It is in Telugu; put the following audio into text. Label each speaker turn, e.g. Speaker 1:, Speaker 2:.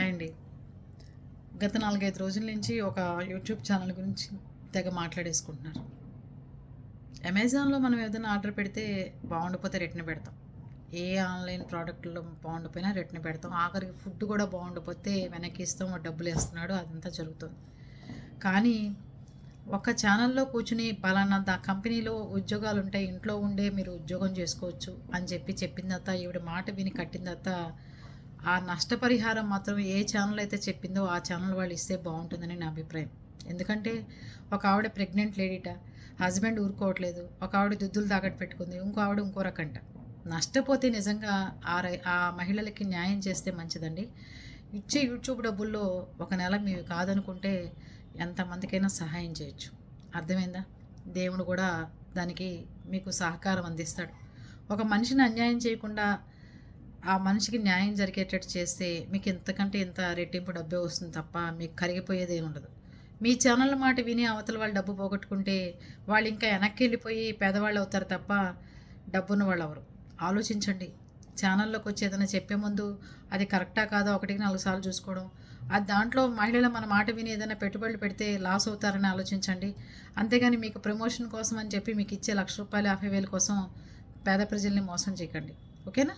Speaker 1: హాయ్ అండి. గత నాలుగైదు రోజుల నుంచి ఒక యూట్యూబ్ ఛానల్ గురించి తెగ మాట్లాడేసుకుంటున్నారు. అమెజాన్లో మనం ఏదైనా ఆర్డర్ పెడితే బాగుండిపోతే రిటర్న్ పెడతాం. ఏ ఆన్లైన్ ప్రోడక్ట్లో బాగుండిపోయినా రిటర్న్ పెడతాం. ఆఖరికి ఫుడ్ కూడా బాగుండిపోతే వెనక్కి ఇస్తాం డబ్బులు వేస్తున్నాడు అదంతా జరుగుతుంది. కానీ ఒక ఛానల్లో కూర్చుని పలానా దా కంపెనీలో ఉద్యోగాలు ఉంటాయి ఇంట్లో ఉండే మీరు ఉద్యోగం చేసుకోవచ్చు అని చెప్పి చెప్పిన తర్వాత ఈవిడ మాట విని కట్టిన తర్వాత ఆ నష్టపరిహారం మాత్రం ఏ ఛానల్ అయితే చెప్పిందో ఆ ఛానల్ వాళ్ళు ఇస్తే బాగుంటుందని నా అభిప్రాయం. ఎందుకంటే ఒక ఆవిడ ప్రెగ్నెంట్ లేడీట హస్బెండ్ ఊరుకోవట్లేదు ఒక ఆవిడ దుద్దులు తాకట్టు పెట్టుకుంది ఇంకో ఆవిడ ఇంకో రకంట. నష్టపోతే నిజంగా ఆ రై- ఆ మహిళలకి న్యాయం చేస్తే మంచిదండి. ఇచ్చే యూట్యూబ్ డబ్బుల్లో ఒక నెల మీవి కాదనుకుంటే ఎంతమందికైనా సహాయం చేయొచ్చు. అర్థమైందా? దేవుడు కూడా దానికి మీకు సహకారం అందిస్తాడు. ఒక మనిషిని అన్యాయం చేయకుండా ఆ మనిషికి న్యాయం జరిగేటట్టు చేస్తే మీకు ఇంతకంటే ఇంత రెట్టింపు డబ్బే వస్తుంది తప్ప మీకు కరిగిపోయేది ఏమి ఉండదు. మీ ఛానల్ మాట విని అవతల వాళ్ళు డబ్బు పోగొట్టుకుంటే వాళ్ళు ఇంకా వెనక్కి వెళ్ళిపోయి పేదవాళ్ళు అవుతారు తప్ప డబ్బున్న వాళ్ళు అవరు ఆలోచించండి. ఛానల్లోకి వచ్చి ఏదైనా చెప్పే ముందు అది కరెక్టా కాదా ఒకటికి నాలుగు సార్లు చూసుకోవడం. అది దాంట్లో మహిళలు మన మాట విని ఏదైనా పెట్టుబడులు పెడితే లాస్ అవుతారని ఆలోచించండి. అంతేగాని మీకు ప్రమోషన్ కోసం అని చెప్పి మీకు ఇచ్చే లక్ష రూపాయలు యాభై వేల కోసం పేద ప్రజల్ని మోసం చేయకండి. ఓకేనా?